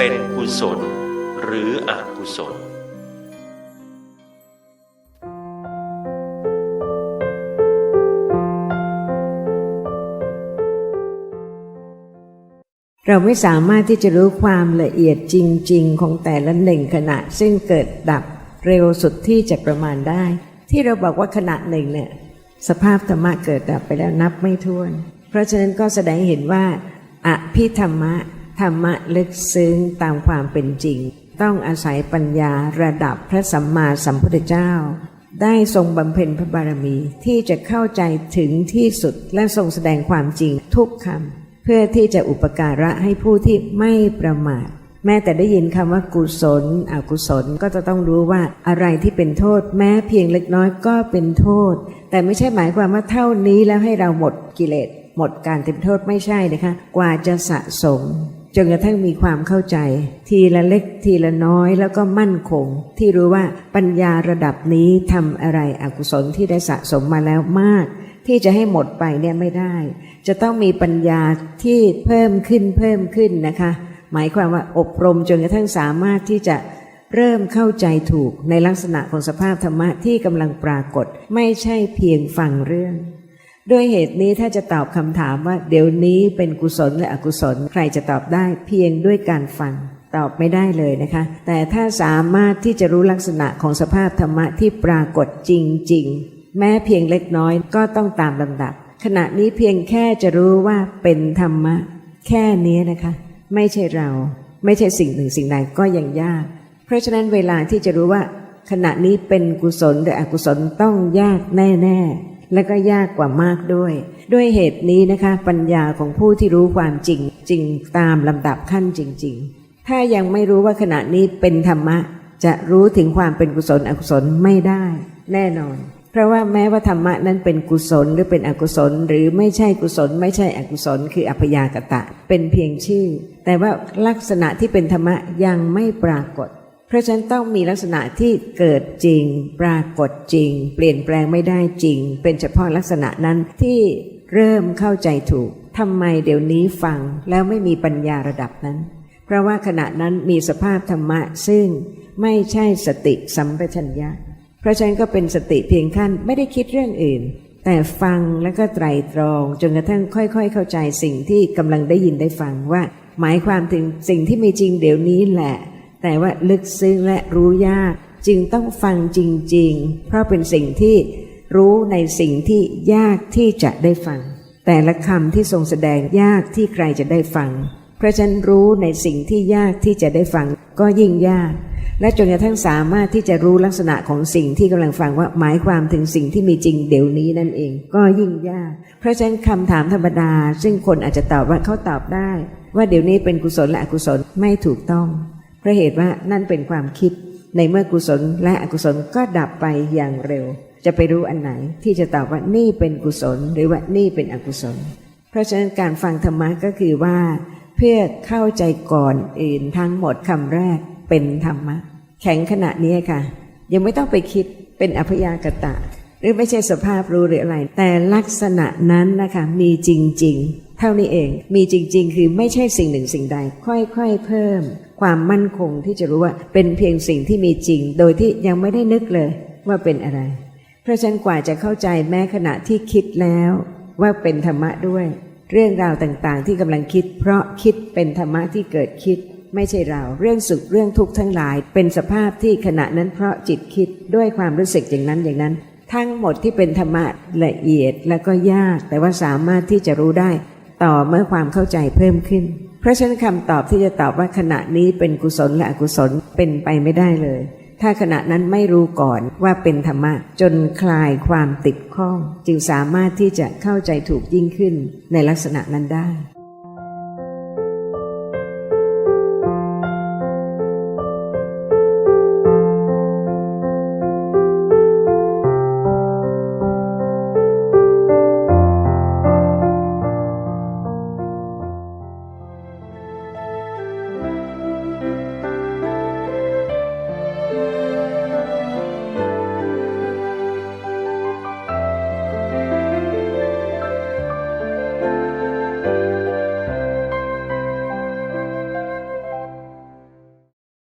เป็นกุศลหรืออกุศล เราไม่สามารถที่จะรู้ความละเอียดจริง ๆ ของแต่ละหนึ่งขณะ ซึ่งเกิดดับเร็วสุดที่จะประมาณได้ ที่เราบอกว่าขณะหนึ่งเนี่ยสภาพธรรมะเกิดดับไปแล้วนับไม่ถ้วน เพราะฉะนั้นก็แสดงเห็นว่าอภิธรรมะ ธรรมะลึกซึ้งตามความเป็นจริง ต้องอาศัยปัญญาระดับพระสัมมาสัมพุทธเจ้า ได้ทรงบำเพ็ญพระบารมีที่จะเข้าใจถึงที่สุดและทรงแสดงความจริงทุกคำเพื่อที่จะอุปการะให้ผู้ที่ไม่ประมาทแม้แต่ได้ยินคำว่ากุศล อกุศลก็จะต้องรู้ว่าอะไรที่เป็นโทษ แม้เพียงเล็กน้อยก็เป็นโทษ แต่ไม่ใช่หมายความว่าเท่านี้แล้วให้เราหมดกิเลสหมดการเป็นโทษไม่ใช่นะคะ กว่าจะสะสม จนกระทั่งมีความเข้าใจ ทีละเล็กทีละน้อยแล้วก็มั่นคง ที่รู้ว่าปัญญาระดับนี้ทำอะไรอกุศลที่ได้สะสมมาแล้วมาก ที่จะให้หมดไปเนี่ยไม่ได้ จะต้องมีปัญญาที่เพิ่มขึ้นเพิ่มขึ้นนะคะ หมายความว่าอบรมจนกระทั่งสามารถที่จะเริ่มเข้าใจถูกในลักษณะของสภาพธรรมะที่กำลังปรากฏ ไม่ใช่เพียงฟังเรื่อง ด้วยเหตุนี้ถ้าจะตอบคำถามว่า เดี๋ยวนี้เป็นกุศลและอกุศล ใครจะตอบได้เพียงด้วยการฟังตอบไม่ได้เลยนะคะ แต่ถ้าสามารถที่จะรู้ลักษณะของสภาพธรรมะที่ปรากฏจริง ๆ แม้เพียงเล็กน้อยก็ต้องตามลำดับ ขณะนี้เพียงแค่จะรู้ว่าเป็นธรรมะ แค่นี้นะคะ ไม่ใช่เรา ไม่ใช่สิ่งหนึ่งสิ่งใดก็ยังยาก เพราะฉะนั้นเวลาที่จะรู้ว่า ขณะนี้เป็นกุศลหรืออกุศลต้องยากแน่ ๆ และก็ยากกว่ามากด้วย ด้วยเหตุนี้นะคะ ปัญญาของผู้ที่รู้ความจริงจริงตามลำดับขั้นจริง ๆ ถ้ายังไม่รู้ว่าขณะนี้เป็นธรรมะ จะรู้ถึงความเป็นกุศลอกุศลไม่ได้ แน่นอน เพราะว่าแม้ว่าธรรมะนั้นเป็นกุศลหรือเป็นอกุศล หรือไม่ใช่กุศล ไม่ใช่อกุศล คืออัพยากตะ เป็นเพียงชื่อ แต่ว่าลักษณะที่เป็นธรรมะยังไม่ปรากฏ เพราะฉะนั้นต้องมีลักษณะที่เกิดจริง ปรากฏจริง เปลี่ยนแปลงไม่ได้จริง เป็นเฉพาะลักษณะนั้นที่เริ่มเข้าใจถูกทำไมเดี๋ยวนี้ฟังแล้วไม่มีปัญญาระดับนั้น เพราะว่าขณะนั้นมีสภาพธรรมะซึ่งไม่ใช่สติสัมปชัญญะ เพราะฉะนั้นก็เป็นสติเพียงขั้นไม่ได้คิดเรื่องอื่น แต่ฟังแล้วก็ไตรตรองจนกระทั่งค่อยๆ เข้าใจสิ่งที่กำลังได้ยินได้ฟังว่า หมายความถึงสิ่งที่มีจริงเดี๋ยวนี้แหละ แต่ว่าลึกซึ้งและรู้ยากจึงต้องฟังจริง ๆ เพราะเป็นสิ่งที่รู้ในสิ่งที่ยากที่จะได้ฟัง แต่ละคำที่ทรงแสดงยากที่ใครจะได้ฟัง เพราะฉันรู้ในสิ่งที่ยากที่จะได้ฟังก็ยิ่งยาก และจนกระทั่งสามารถที่จะรู้ลักษณะของสิ่งที่กำลังฟังว่าหมายความถึงสิ่งที่มีจริงเดี๋ยวนี้นั่นเอง ก็ยิ่งยาก เพราะฉะนั้นคำถามธรรมดา ซึ่งคนอาจจะตอบว่าเขาตอบได้ ว่าเดี๋ยวนี้เป็นกุศลและอกุศลไม่ถูกต้อง ราะเหตุว่านั่นเป็นความคิด ในเมื่อกุศลและอกุศลก็ดับไปอย่างเร็ว จะไปรู้อันไหนที่จะตอบว่านี่เป็นกุศล หรือว่านี่เป็นอกุศล เพราะฉะนั้นการฟังธรรมะก็คือว่า เพื่อเข้าใจก่อนอื่นทั้งหมดคำแรกเป็นธรรมะ แข็งขณะนี้ค่ะ ยังไม่ต้องไปคิดเป็นอพยากตะ หรือไม่ใช่สภาพรู้หรืออะไร แต่ลักษณะนั้นนะคะมีจริง ๆ เท่านี้เองมีจริง ๆ คือไม่ใช่สิ่งหนึ่งสิ่งใด ค่อย ๆ เพิ่ม ความมั่นคงที่จะรู้ว่าเป็นเพียงสิ่งที่มีจริง โดยที่ยังไม่ได้นึกเลยว่าเป็นอะไร เพราะฉะนั้นกว่าจะเข้าใจแม้ขณะที่คิดแล้วว่าเป็นธรรมะด้วย เรื่องราวต่างๆ ที่กำลังคิด เพราะคิดเป็นธรรมะที่เกิดคิด ไม่ใช่เรา เรื่องสุขเรื่องทุกข์ทั้งหลาย เป็นสภาพที่ขณะนั้นเพราะจิตคิดด้วยความรู้สึกอย่างนั้นอย่างนั้น ทั้งหมดที่เป็นธรรมะละเอียดแล้วก็ยาก แต่ว่าสามารถที่จะรู้ได้ ต่อเมื่อความเข้าใจเพิ่มขึ้น ราะฉะนั้นคำตอบที่จะตอบว่าขณะนี้เป็นกุศลและอกุศลเป็นไปไม่ได้เลย ถ้าขณะนั้นไม่รู้ก่อนว่าเป็นธรรมะ จนคลายความติดข้อง จึงสามารถที่จะเข้าใจถูกยิ่งขึ้นในลักษณะนั้นได้